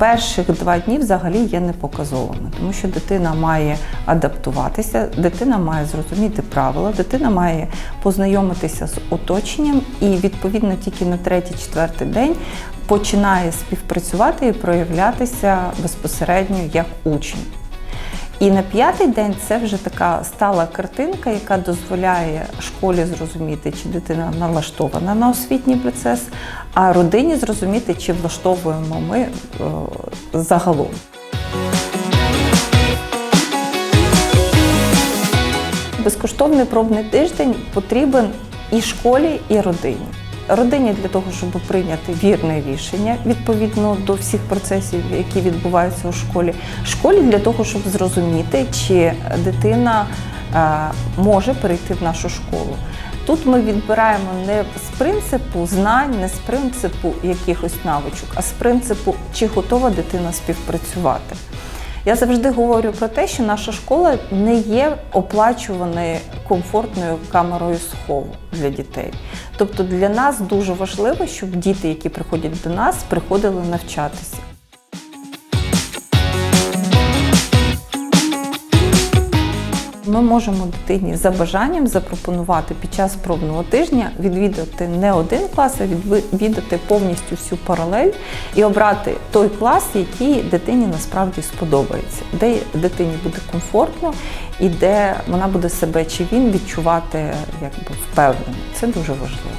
перших два дні взагалі є непоказовими, тому що дитина має адаптуватися, дитина має зрозуміти правила, дитина має познайомитися з оточенням і відповідно тільки на третій-четвертий день починає співпрацювати і проявлятися безпосередньо як учень. І на п'ятий день це вже така стала картинка, яка дозволяє школі зрозуміти, чи дитина налаштована на освітній процес, а родині зрозуміти, чи влаштовуємо ми е, загалом. Безкоштовний пробний тиждень потрібен і школі, і родині. Родині для того, щоб прийняти вірне рішення відповідно до всіх процесів, які відбуваються у школі. Школі для того, щоб зрозуміти, чи дитина е, може перейти в нашу школу. Тут ми відбираємо не з принципу знань, не з принципу якихось навичок, а з принципу, чи готова дитина співпрацювати. Я завжди говорю про те, що наша школа не є оплачуваною комфортною камерою схову для дітей. Тобто для нас дуже важливо, щоб діти, які приходять до нас, приходили навчатися. Ми можемо дитині за бажанням запропонувати під час пробного тижня відвідати не один клас, а відвідати повністю всю паралель і обрати той клас, який дитині насправді сподобається, де дитині буде комфортно і де вона буде себе чи він відчувати якби впевнено. Це дуже важливо.